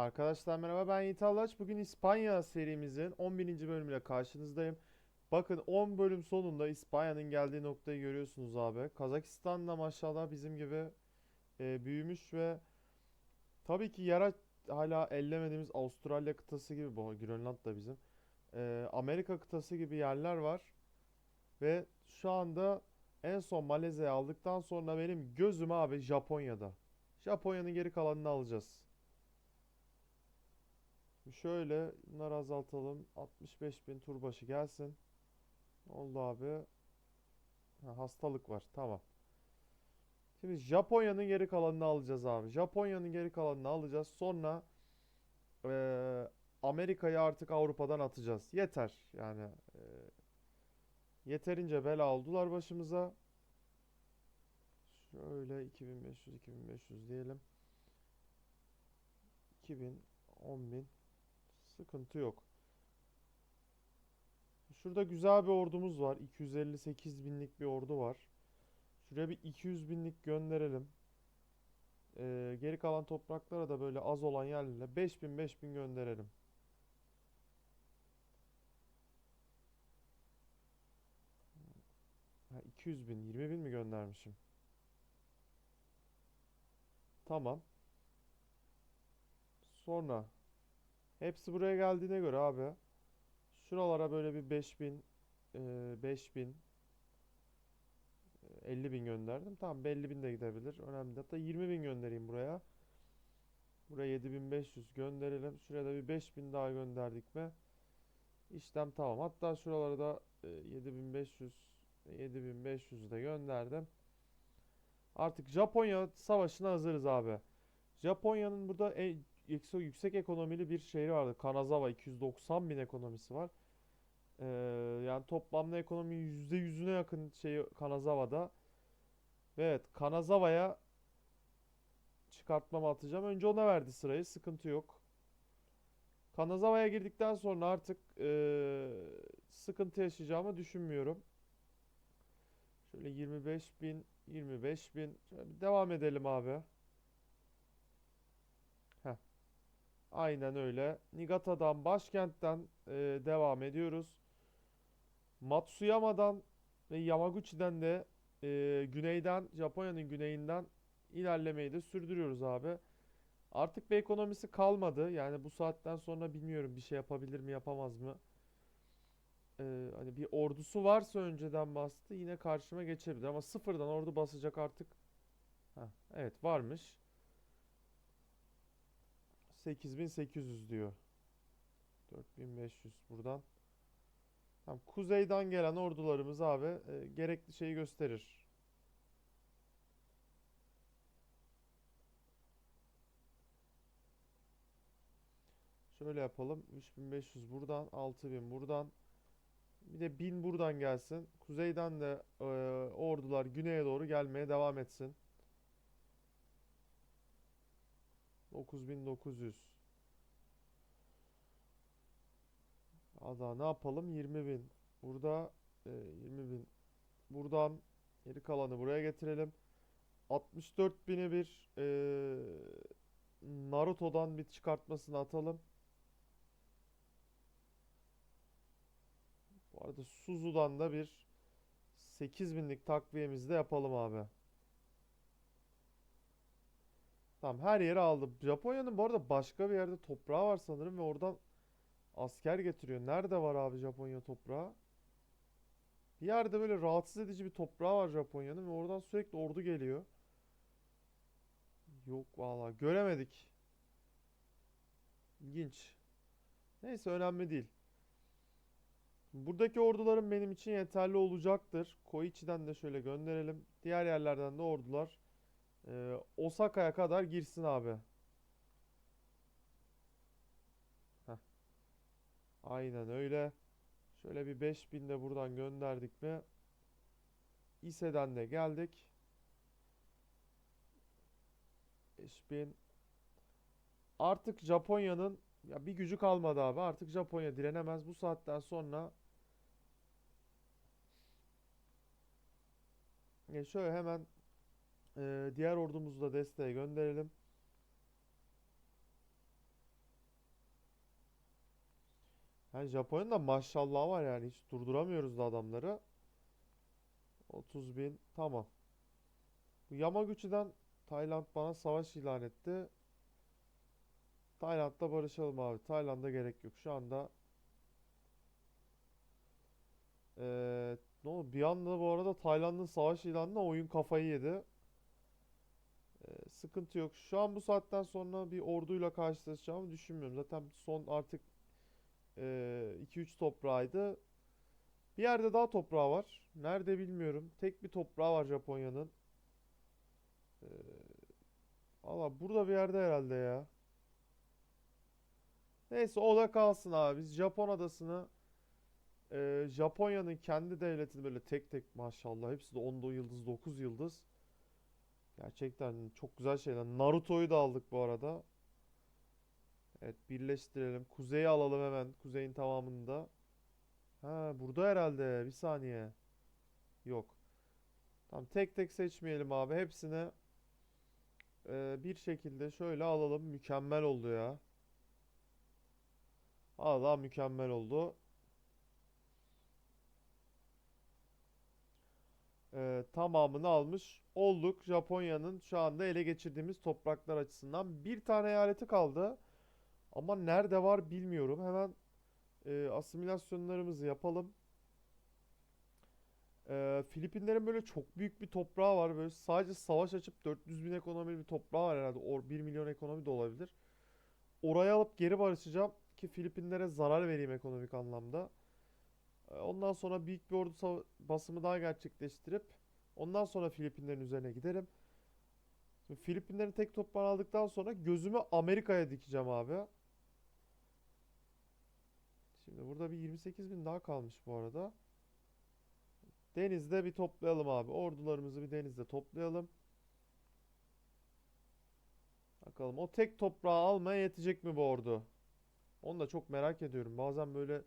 Arkadaşlar merhaba ben Yiğit Allaç. Bugün İspanya serimizin 11. bölümüyle karşınızdayım. Bakın 10 bölüm sonunda İspanya'nın geldiği noktayı görüyorsunuz abi. Kazakistan da maşallah bizim gibi e, büyümüş ve tabii ki yer hala ellemediğimiz Avustralya kıtası gibi bu Grönland da bizim. E, Amerika kıtası gibi yerler var. Ve şu anda en son Malezya'yı aldıktan sonra benim gözüm abi Japonya'da. Japonya'nın geri kalanını alacağız. Şöyle bunları azaltalım. 65 bin tur başı gelsin. Oldu abi? Ha, hastalık var. Tamam. Şimdi Japonya'nın geri kalanını alacağız abi. Japonya'nın geri kalanını alacağız. Sonra eee, Amerika'yı artık Avrupa'dan atacağız. Yeter. Yani eee, yeterince bela oldular başımıza. Şöyle 2500 2500 diyelim. 2000 10000 Sıkıntı yok. Şurada güzel bir ordumuz var. 258 binlik bir ordu var. Şuraya bir 200 binlik gönderelim. Ee, geri kalan topraklara da böyle az olan yerlerle 5000 5000 gönderelim. Ha, 200 bin, 20 bin mi göndermişim? Tamam. Sonra hepsi buraya geldiğine göre abi şuralara böyle bir 5000 e, 5000 e, 50 bin gönderdim. Tamam 50 bin de gidebilir. Önemli. Hatta 20 bin göndereyim buraya. Buraya 7500 gönderelim. Şuraya da bir 5000 daha gönderdik mi? İşlem tamam. Hatta şuralara da e, 7500 7500 de gönderdim. Artık Japonya savaşına hazırız abi. Japonya'nın burada yüksek, ekonomili bir şehri vardı. Kanazawa 290 bin ekonomisi var. Ee, yani toplamda ekonomi %100'üne yakın şey Kanazawa'da. Ve evet Kanazawa'ya çıkartmamı atacağım. Önce ona verdi sırayı. Sıkıntı yok. Kanazawa'ya girdikten sonra artık ee, sıkıntı yaşayacağımı düşünmüyorum. Şöyle 25 bin 25 bin. Şöyle devam edelim abi. Heh. Aynen öyle. Niigata'dan başkentten e, devam ediyoruz. Matsuyama'dan ve Yamaguchi'den de e, güneyden Japonya'nın güneyinden ilerlemeyi de sürdürüyoruz abi. Artık bir ekonomisi kalmadı. Yani bu saatten sonra bilmiyorum bir şey yapabilir mi yapamaz mı? Ee, hani bir ordusu varsa önceden bastı yine karşıma geçebilir ama sıfırdan ordu basacak artık. Heh, evet varmış. 8800 diyor. 4500 buradan. Tamam, kuzeyden gelen ordularımız abi e, gerekli şeyi gösterir. Şöyle yapalım. 3500 buradan, 6000 buradan. Bir de 1000 buradan gelsin. Kuzeyden de e, ordular güneye doğru gelmeye devam etsin. 9900. Ada ne yapalım? 20.000. Burada e, 20.000. Buradan geri kalanı buraya getirelim. 64.000'e bir e, Naruto'dan bir çıkartmasını atalım. Bu arada Suzu'dan da bir 8000'lik takviyemizi de yapalım abi. Tamam her yeri aldım. Japonya'nın bu arada başka bir yerde toprağı var sanırım ve oradan asker getiriyor. Nerede var abi Japonya toprağı? Bir yerde böyle rahatsız edici bir toprağı var Japonya'nın ve oradan sürekli ordu geliyor. Yok valla göremedik. İlginç. Neyse önemli değil. Buradaki ordularım benim için yeterli olacaktır. Koichi'den de şöyle gönderelim. Diğer yerlerden de ordular e, Osaka'ya kadar girsin abi. Heh. Aynen öyle. Şöyle bir 5000 de buradan gönderdik mi? İse'den de geldik. 5000. Artık Japonya'nın ya bir gücü kalmadı abi. Artık Japonya direnemez. Bu saatten sonra e, şöyle hemen e, diğer ordumuzu da desteğe gönderelim. Yani Japonya'nın da maşallah var yani hiç durduramıyoruz da adamları. 30 bin tamam. Bu Yamaguchi'den Tayland bana savaş ilan etti. Tayland'da barışalım abi. Tayland'a gerek yok. Şu anda eee ne oldu? Bir anda bu arada Tayland'ın savaş ilanına oyun kafayı yedi. Sıkıntı yok. Şu an bu saatten sonra bir orduyla karşılaşacağımı düşünmüyorum. Zaten son artık 2-3 toprağıydı. Bir yerde daha toprağı var. Nerede bilmiyorum. Tek bir toprağı var Japonya'nın. Eee valla burada bir yerde herhalde ya. Neyse o da kalsın abi. Biz Japon adasını eee, Japonya'nın kendi devletini böyle tek tek maşallah hepsi de 10 yıldız 9 yıldız. Gerçekten çok güzel şeyler. Naruto'yu da aldık bu arada. Evet birleştirelim. Kuzeyi alalım hemen. Kuzeyin tamamında. Ha burada herhalde. Bir saniye. Yok. Tamam tek tek seçmeyelim abi. Hepsini eee, bir şekilde şöyle alalım. Mükemmel oldu ya. Allah mükemmel oldu. Eee, tamamını almış olduk. Japonya'nın şu anda ele geçirdiğimiz topraklar açısından bir tane eyaleti kaldı. Ama nerede var bilmiyorum. Hemen eee, asimilasyonlarımızı yapalım. Eee, Filipinlerin böyle çok büyük bir toprağı var. Böyle sadece savaş açıp 400 bin ekonomili bir toprağı var herhalde. Or 1 milyon ekonomi de olabilir. Oraya alıp geri barışacağım ki Filipinlere zarar vereyim ekonomik anlamda. Eee, Ondan sonra büyük bir ordu basımı daha gerçekleştirip ondan sonra Filipinlerin üzerine giderim. Şimdi Filipinlerin tek toprağını aldıktan sonra gözümü Amerika'ya dikeceğim abi. Şimdi burada bir 28 bin daha kalmış bu arada. Denizde bir toplayalım abi. Ordularımızı bir denizde toplayalım. Bakalım o tek toprağı almaya yetecek mi bu ordu? Onu da çok merak ediyorum. Bazen böyle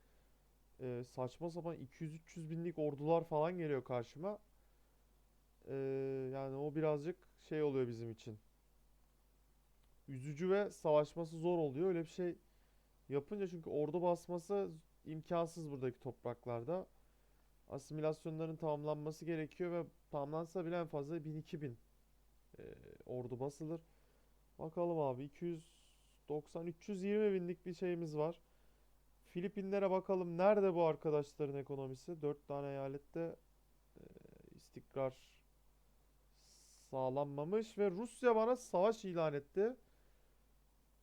e, saçma sapan 200-300 binlik ordular falan geliyor karşıma. E, yani o birazcık şey oluyor bizim için. Üzücü ve savaşması zor oluyor. Öyle bir şey yapınca çünkü ordu basması imkansız buradaki topraklarda. Asimilasyonların tamamlanması gerekiyor ve tamamlansa bile en fazla 1000-2000 e, ordu basılır. Bakalım abi 290-320 binlik bir şeyimiz var. Filipinlere bakalım nerede bu arkadaşların ekonomisi? 4 tane eyalette e, istikrar sağlanmamış ve Rusya bana savaş ilan etti.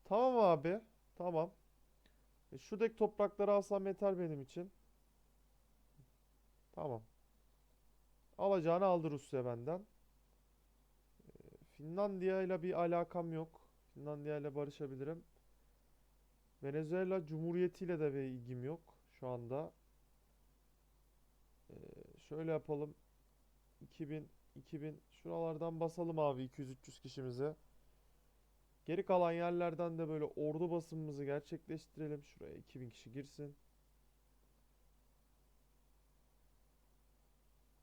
Tamam abi. Tamam. E, şuradaki toprakları alsam yeter benim için. Tamam. Alacağını aldı Rusya benden. Finlandiya ile bir alakam yok. Finlandiya ile barışabilirim. Venezuela Cumhuriyeti ile de bir ilgim yok şu anda. Ee, şöyle yapalım. 2000 2000 şuralardan basalım abi 200-300 kişimizi. Geri kalan yerlerden de böyle ordu basımımızı gerçekleştirelim. Şuraya 2000 kişi girsin.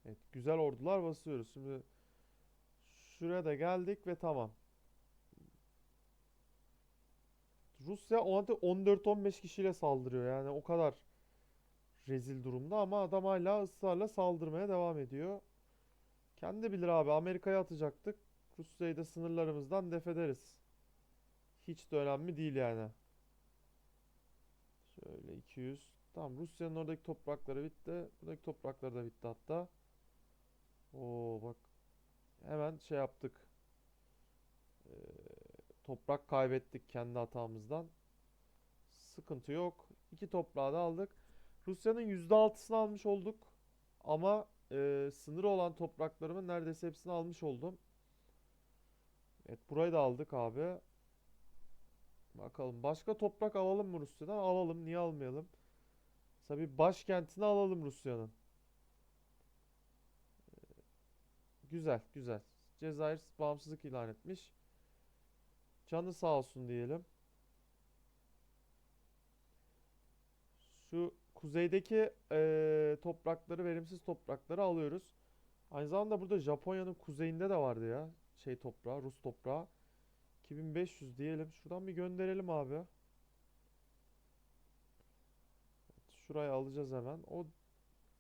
Evet, güzel ordular basıyoruz. Şimdi şuraya da geldik ve tamam. Rusya o anda 14-15 kişiyle saldırıyor. Yani o kadar rezil durumda ama adam hala ısrarla saldırmaya devam ediyor. Kendi bilir abi Amerika'ya atacaktık. Rusya'yı da sınırlarımızdan def ederiz. Hiç de önemli değil yani. Şöyle 200. Tamam Rusya'nın oradaki toprakları bitti. Buradaki toprakları da bitti hatta. Oo bak. Hemen şey yaptık. Ee, toprak kaybettik kendi hatamızdan. Sıkıntı yok. İki toprağı da aldık. Rusya'nın %6'sını almış olduk. Ama e, sınırı olan topraklarımın neredeyse hepsini almış oldum. Evet burayı da aldık abi. Bakalım başka toprak alalım mı Rusya'dan? Alalım. Niye almayalım? Mesela başkentini alalım Rusya'nın. Güzel, güzel. Cezayir bağımsızlık ilan etmiş. Canı sağ olsun diyelim. Şu kuzeydeki eee, toprakları, verimsiz toprakları alıyoruz. Aynı zamanda burada Japonya'nın kuzeyinde de vardı ya. Şey toprağı, Rus toprağı. 2500 diyelim. Şuradan bir gönderelim abi. Şurayı alacağız hemen. O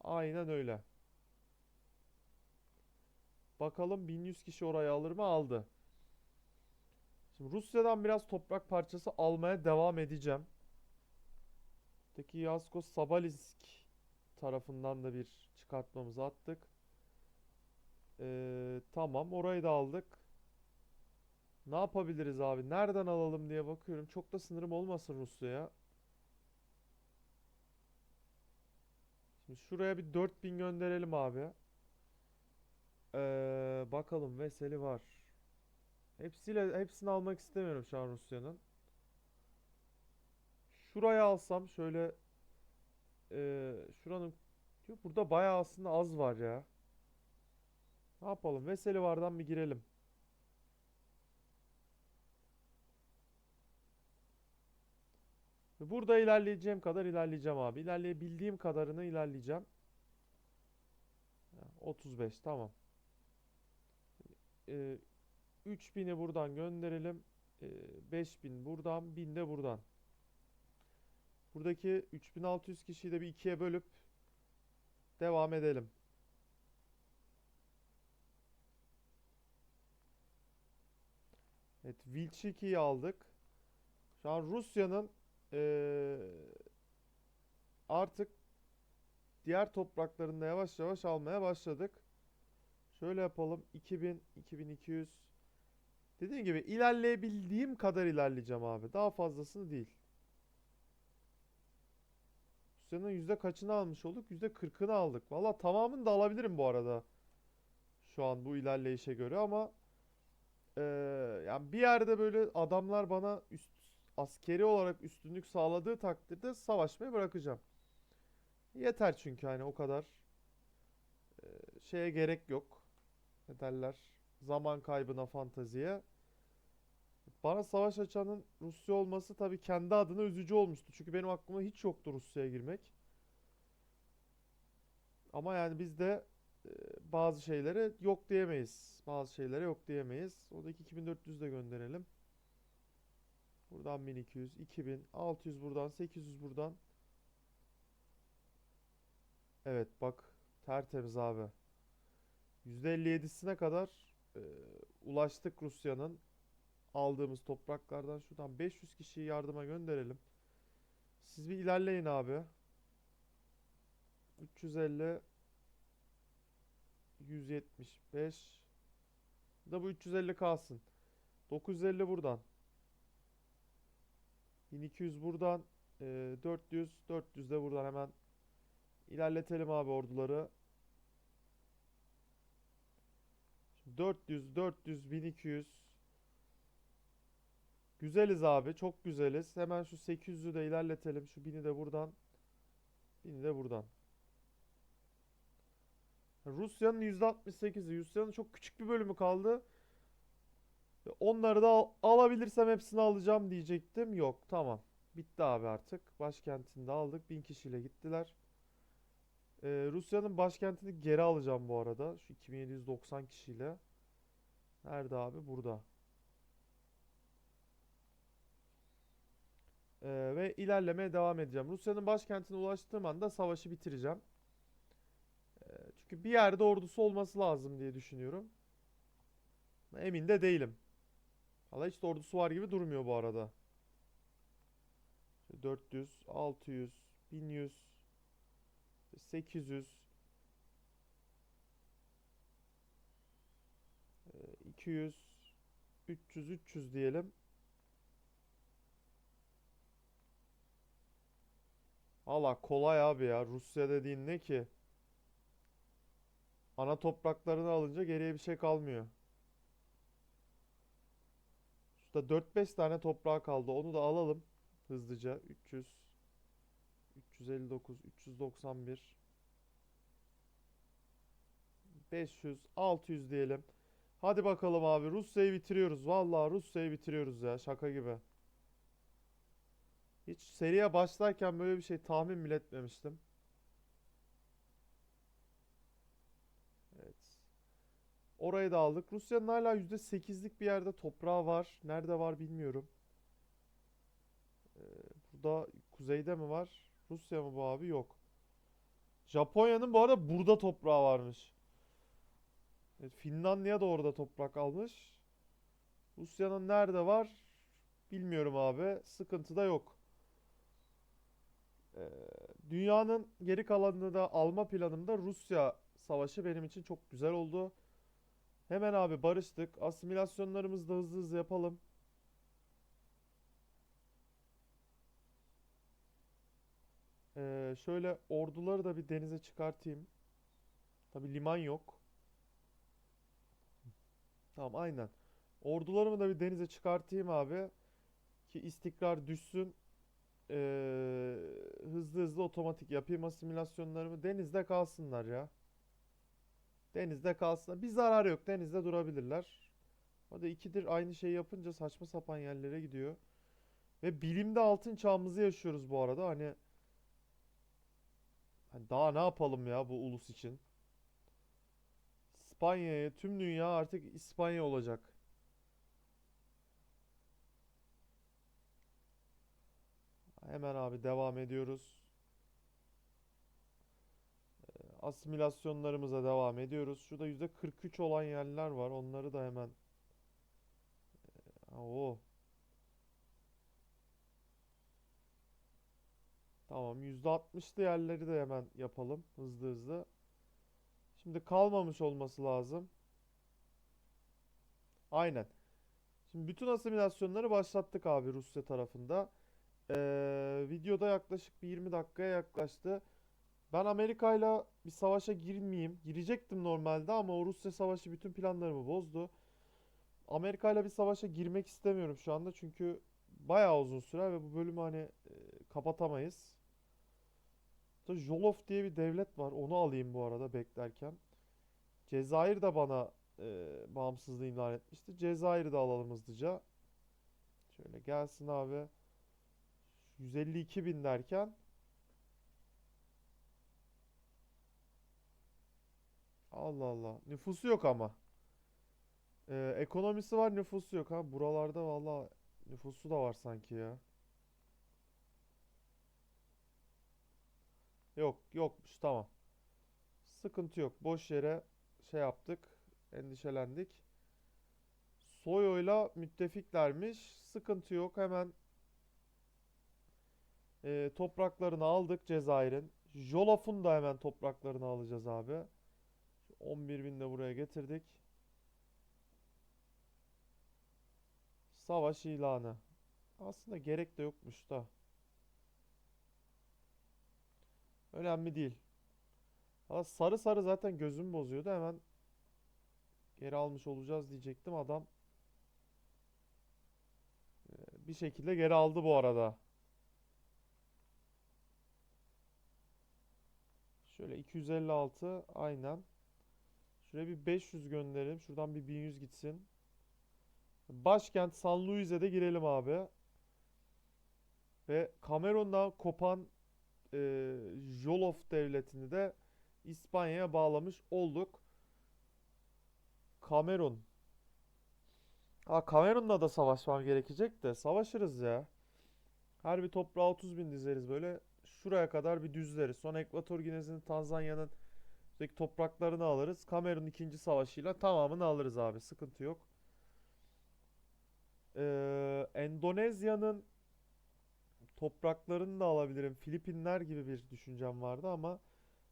aynen öyle. Bakalım 1100 kişi orayı alır mı? Aldı. Şimdi Rusya'dan biraz toprak parçası almaya devam edeceğim. Öteki Yasko Sabalisk tarafından da bir çıkartmamızı attık. Ee, tamam orayı da aldık. Ne yapabiliriz abi? Nereden alalım diye bakıyorum. Çok da sınırım olmasın Rusya'ya. Şimdi şuraya bir 4000 gönderelim abi. Ee, bakalım Veseli var. Hepsiyle hepsini almak istemiyorum şu an Rusya'nın. Şuraya alsam şöyle ee, şuranın Yo, burada bayağı aslında az var ya. Ne yapalım? Veseli vardan bir girelim. Burada ilerleyeceğim kadar ilerleyeceğim abi. İlerleyebildiğim kadarını ilerleyeceğim. Ha, 35 tamam. Ee, 3000'i buradan gönderelim. Ee, 5000 buradan, 1000 de buradan. Buradaki 3600 kişiyi de bir ikiye bölüp devam edelim. Evet, Vilçiki'yi aldık. Şu an Rusya'nın eee, artık diğer topraklarında yavaş yavaş almaya başladık. Şöyle yapalım. 2000, 2200. Dediğim gibi ilerleyebildiğim kadar ilerleyeceğim abi. Daha fazlasını değil. Rusya'nın yüzde kaçını almış olduk? Yüzde kırkını aldık. Valla tamamını da alabilirim bu arada. Şu an bu ilerleyişe göre ama eee, yani bir yerde böyle adamlar bana üst askeri olarak üstünlük sağladığı takdirde savaşmayı bırakacağım. Yeter çünkü hani o kadar eee, şeye gerek yok. Ne derler? Zaman kaybına, fanteziye. Bana savaş açanın Rusya olması tabii kendi adına üzücü olmuştu. Çünkü benim aklıma hiç yoktu Rusya'ya girmek. Ama yani biz de e, bazı şeylere yok diyemeyiz. Bazı şeylere yok diyemeyiz. Oradaki 2400 de gönderelim. Buradan 1200, 2000, 600 buradan, 800 buradan. Evet bak tertemiz abi. %57'sine kadar e, ulaştık Rusya'nın aldığımız topraklardan. Şuradan 500 kişiyi yardıma gönderelim. Siz bir ilerleyin abi. 350 175 da bu 350 kalsın. 950 buradan. 1200 buradan. e, 400 400 de buradan hemen ilerletelim abi orduları. 400 400 1200 Güzeliz abi. Çok güzeliz. Hemen şu 800'ü de ilerletelim. Şu 1000'i de buradan. 1000'i de buradan. Rusya'nın %68'i. Rusya'nın çok küçük bir bölümü kaldı. Onları da al- alabilirsem hepsini alacağım diyecektim. Yok. Tamam. Bitti abi artık. Başkentini de aldık. 1000 kişiyle gittiler. Ee, Rusya'nın başkentini geri alacağım bu arada. Şu 2790 kişiyle. Nerede abi? Burada. Ee, ve ilerlemeye devam edeceğim. Rusya'nın başkentine ulaştığım anda savaşı bitireceğim. Ee, çünkü bir yerde ordusu olması lazım diye düşünüyorum. Emin de değilim. Valla hiç de ordusu var gibi durmuyor bu arada. 400, 600, 1100, 800, e, 200, 300, 300 diyelim. Valla kolay abi ya. Rusya dediğin ne ki? Ana topraklarını alınca geriye bir şey kalmıyor. Şurada 4-5 tane toprağı kaldı. Onu da alalım hızlıca. 300 359 391 500 600 diyelim. Hadi bakalım abi Rusya'yı bitiriyoruz. Vallahi Rusya'yı bitiriyoruz ya şaka gibi. Hiç seriye başlarken böyle bir şey tahmin bile etmemiştim. Evet. Orayı da aldık. Rusya'nın hala %8'lik bir yerde toprağı var. Nerede var bilmiyorum. Ee, burada kuzeyde mi var? Rusya mı bu abi? Yok. Japonya'nın bu arada burada toprağı varmış. Evet, Finlandiya da orada toprak almış. Rusya'nın nerede var? Bilmiyorum abi. Sıkıntı da yok. Ee, dünyanın geri kalanını da alma planımda Rusya savaşı benim için çok güzel oldu. Hemen abi barıştık. Asimilasyonlarımızı da hızlı hızlı yapalım. Ee, şöyle orduları da bir denize çıkartayım. Tabi liman yok. Tamam aynen. Ordularımı da bir denize çıkartayım abi. Ki istikrar düşsün. Ee, hızlı hızlı otomatik yapayım asimilasyonlarımı. Denizde kalsınlar ya. Denizde kalsınlar. Bir zarar yok. Denizde durabilirler. Hadi ikidir aynı şeyi yapınca saçma sapan yerlere gidiyor. Ve bilimde altın çağımızı yaşıyoruz bu arada. Hani Hani daha ne yapalım ya bu ulus için? İspanya'ya, tüm dünya artık İspanya olacak. Hemen abi devam ediyoruz. Asimilasyonlarımıza devam ediyoruz. Şurada %43 olan yerler var. Onları da hemen Oo. Tamam %60'lı yerleri de hemen yapalım hızlı hızlı. Şimdi kalmamış olması lazım. Aynen. Şimdi bütün asimilasyonları başlattık abi Rusya tarafında. Ee, videoda yaklaşık bir 20 dakikaya yaklaştı. Ben Amerika'yla bir savaşa girmeyeyim. Girecektim normalde ama o Rusya savaşı bütün planlarımı bozdu. Amerika'yla bir savaşa girmek istemiyorum şu anda çünkü bayağı uzun sürer ve bu bölümü hani e, kapatamayız. Burada Jolof diye bir devlet var. Onu alayım bu arada beklerken. Cezayir de bana e, bağımsızlığı ilan etmişti. Cezayir'i de alalım hızlıca. Şöyle gelsin abi. 152 bin derken Allah Allah. Nüfusu yok ama. Ee, ekonomisi var, nüfusu yok ha. Buralarda valla nüfusu da var sanki ya. Yok, yokmuş. Tamam. Sıkıntı yok. Boş yere şey yaptık. Endişelendik. Soyo'yla müttefiklermiş. Sıkıntı yok. Hemen e, topraklarını aldık Cezayir'in. Jolof'un da hemen topraklarını alacağız abi. 11 bin de buraya getirdik. Savaş ilanı. Aslında gerek de yokmuş da. Önemli değil. Ama sarı sarı zaten gözümü bozuyordu. Hemen geri almış olacağız diyecektim. Adam e, bir şekilde geri aldı bu arada. Şöyle 256 aynen. Şuraya bir 500 gönderelim. Şuradan bir 1100 gitsin. Başkent San Luis'e de girelim abi. Ve Cameron'dan kopan e, Jolof devletini de İspanya'ya bağlamış olduk. Kamerun. Ha Kamerun'la da savaşmam gerekecek de savaşırız ya. Her bir toprağa 30 bin dizeriz böyle. Şuraya kadar bir düzleriz. Sonra Ekvator Ginezi'nin Tanzanya'nın topraklarını alırız. Kamerun ikinci savaşıyla tamamını alırız abi. Sıkıntı yok. Ee, Endonezya'nın topraklarını da alabilirim. Filipinler gibi bir düşüncem vardı ama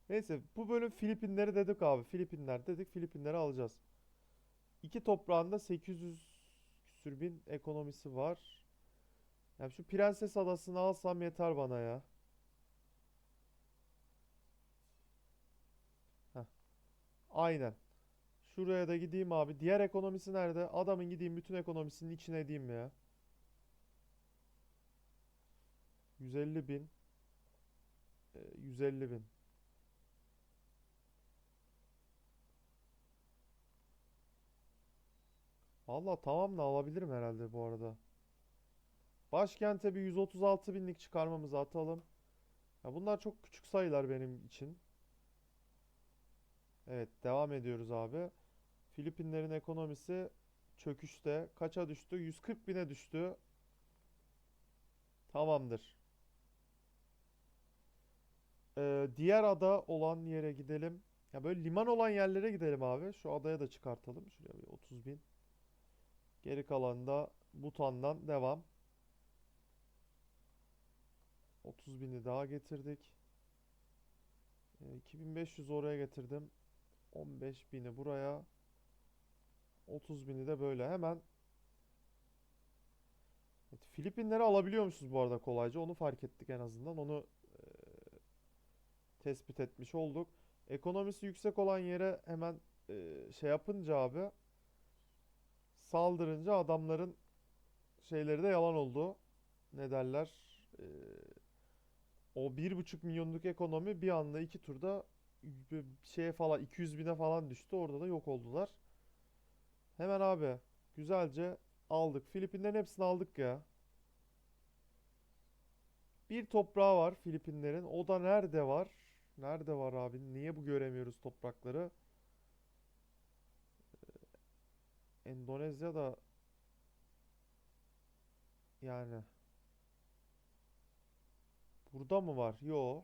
neyse bu bölüm Filipinleri dedik abi. Filipinler dedik. Filipinleri alacağız. İki toprağında 800 küsür bin ekonomisi var. Yani şu Prenses Adası'nı alsam yeter bana ya. Heh. Aynen. Şuraya da gideyim abi. Diğer ekonomisi nerede? Adamın gideyim bütün ekonomisinin içine edeyim ya. 150 bin. Ee, 150 bin. Valla tamam da alabilirim herhalde bu arada. Başkente bir 136 binlik çıkarmamızı atalım. Ya bunlar çok küçük sayılar benim için. Evet devam ediyoruz abi. Filipinlerin ekonomisi çöküşte. Kaça düştü? 140 bine düştü. Tamamdır. Ee, diğer ada olan yere gidelim. Ya böyle liman olan yerlere gidelim abi. Şu adaya da çıkartalım. Şuraya bir 30 bin. Geri kalan da Butan'dan devam. 30 bini daha getirdik. Ee, 2500 oraya getirdim. 15 bini buraya. 30 bini de böyle hemen. Evet, Filipinleri alabiliyormuşuz bu arada kolayca. Onu fark ettik en azından. Onu e, tespit etmiş olduk. Ekonomisi yüksek olan yere hemen e, şey yapınca abi saldırınca adamların şeyleri de yalan oldu. Ne derler? E, o bir buçuk milyonluk ekonomi bir anda iki turda şeye falan 200 bine falan düştü. Orada da yok oldular. Hemen abi güzelce aldık. Filipinlerin hepsini aldık ya. Bir toprağı var Filipinlerin. O da nerede var? Nerede var abi? Niye bu göremiyoruz toprakları? Endonezya da yani burada mı var? Yo.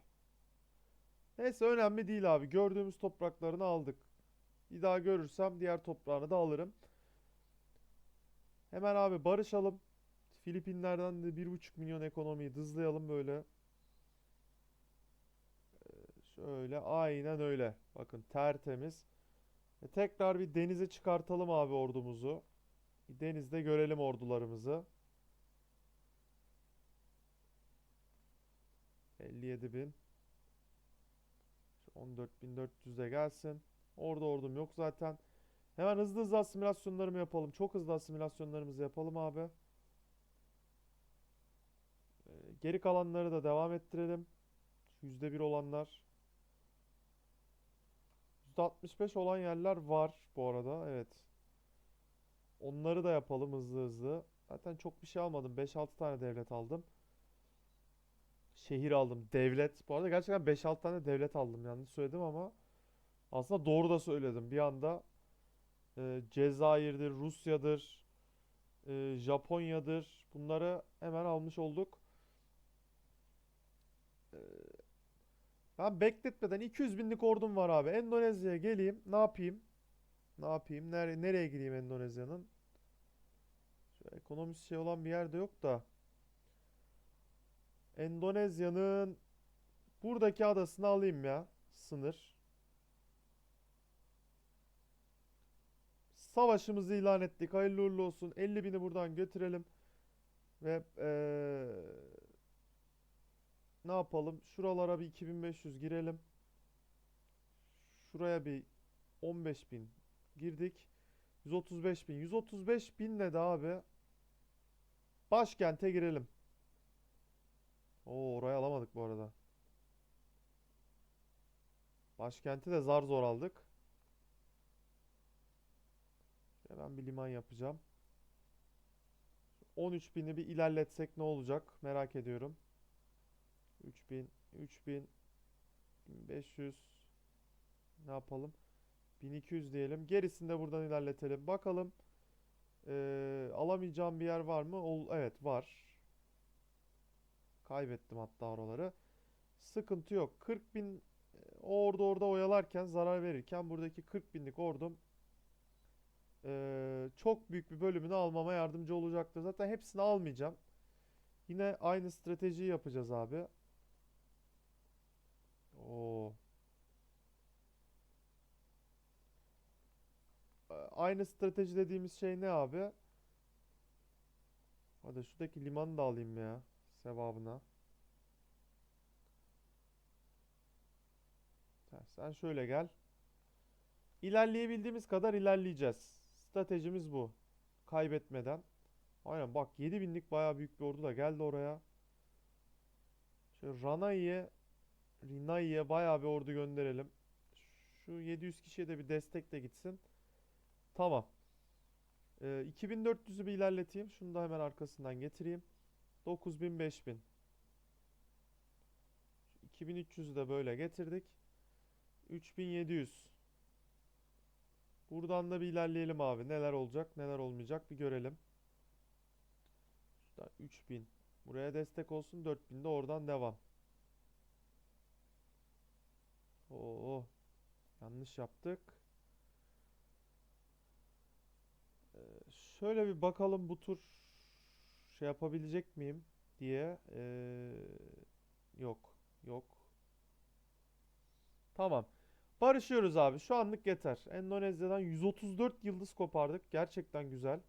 Neyse önemli değil abi. Gördüğümüz topraklarını aldık. Bir daha görürsem diğer toprağını da alırım. Hemen abi barışalım. Filipinler'den de 1,5 milyon ekonomiyi hızlayalım böyle. Şöyle aynen öyle. Bakın tertemiz. E, tekrar bir denize çıkartalım abi ordumuzu. Bir denizde görelim ordularımızı. 57 bin. 14.400 de gelsin. Orada ordum yok zaten. Hemen hızlı hızlı asimilasyonlarımı yapalım. Çok hızlı asimilasyonlarımızı yapalım abi. Ee, Geri kalanları da devam ettirelim. Şu %1 olanlar. %65 olan yerler var bu arada. Evet. Onları da yapalım hızlı hızlı. Zaten çok bir şey almadım. 5-6 tane devlet aldım. Şehir aldım. Devlet. Bu arada gerçekten 5-6 tane devlet aldım. Yanlış söyledim ama aslında doğru da söyledim. Bir anda e, Cezayir'dir, Rusya'dır, e, Japonya'dır. Bunları hemen almış olduk. Ben bekletmeden 200 binlik ordum var abi. Endonezya'ya geleyim. Ne yapayım? Ne yapayım? Nereye, nereye gideyim Endonezya'nın? Ekonomisi şey olan bir yerde yok da. Endonezya'nın buradaki adasını alayım ya. Sınır. Savaşımızı ilan ettik. Hayırlı uğurlu olsun. 50 bini buradan götürelim. Ve eee, ne yapalım? Şuralara bir 2500 girelim. Şuraya bir 15 bin girdik. 135 bin. 135 binle de abi başkente girelim. Oo orayı alamadık bu arada. Başkenti de zar zor aldık. Hemen bir liman yapacağım. 13 bini bir ilerletsek ne olacak? Merak ediyorum. 3000, 3000, 1500 ne yapalım? 1200 diyelim. Gerisini de buradan ilerletelim. Bakalım. Ee, alamayacağım bir yer var mı? Ol, evet var. Kaybettim hatta oraları. Sıkıntı yok. 40 bin orada orada oyalarken zarar verirken buradaki 40 binlik ordum e, çok büyük bir bölümünü almama yardımcı olacaktır. Zaten hepsini almayacağım. Yine aynı stratejiyi yapacağız abi. Oo. Aynı strateji dediğimiz şey ne abi? Hadi şuradaki limanı da alayım ya. Sevabına. Sen, şöyle gel. İlerleyebildiğimiz kadar ilerleyeceğiz. Stratejimiz bu. Kaybetmeden. Aynen bak 7000'lik bayağı büyük bir ordu da geldi oraya. Şöyle Ranai'ye Rinai'ye bayağı bir ordu gönderelim. Şu 700 kişiye de bir destek de gitsin. Tamam. Ee, 2400'ü bir ilerleteyim. Şunu da hemen arkasından getireyim. 9000 5000. 2300'ü de böyle getirdik. 3700. Buradan da bir ilerleyelim abi. Neler olacak, neler olmayacak bir görelim. Şurada 3000. Buraya destek olsun 4000 de oradan devam. Oo, yanlış yaptık. Ee, şöyle bir bakalım bu tur şey yapabilecek miyim diye. Ee, yok, yok. Tamam. Barışıyoruz abi. Şu anlık yeter. Endonezya'dan 134 yıldız kopardık. Gerçekten güzel.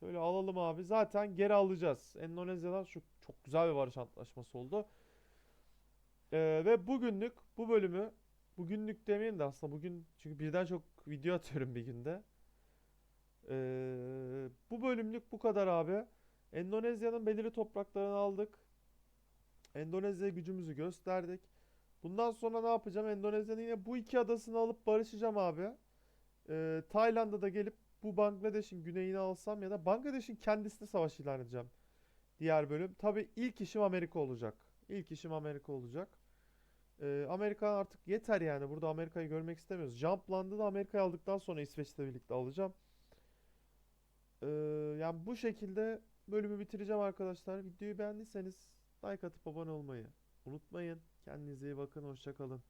Şöyle alalım abi. Zaten geri alacağız. Endonezya'dan şu çok güzel bir barış antlaşması oldu. Ee, ve bugünlük bu bölümü bugünlük demeyeyim de aslında bugün çünkü birden çok video atıyorum bir günde. Ee, bu bölümlük bu kadar abi. Endonezya'nın belirli topraklarını aldık. Endonezya gücümüzü gösterdik. Bundan sonra ne yapacağım? Endonezya'nın yine bu iki adasını alıp barışacağım abi. Ee, Tayland'a da gelip bu Bangladeş'in güneyini alsam ya da Bangladeş'in kendisine savaş ilan edeceğim. Diğer bölüm. Tabii ilk işim Amerika olacak. İlk işim Amerika olacak. Ee, Amerika artık yeter yani. Burada Amerika'yı görmek istemiyoruz. Jumpland'ı da Amerika'yı aldıktan sonra İsveç'le birlikte alacağım. Ee, yani bu şekilde bölümü bitireceğim arkadaşlar. Videoyu beğendiyseniz like atıp abone olmayı unutmayın. Kendinize iyi bakın. Hoşça kalın.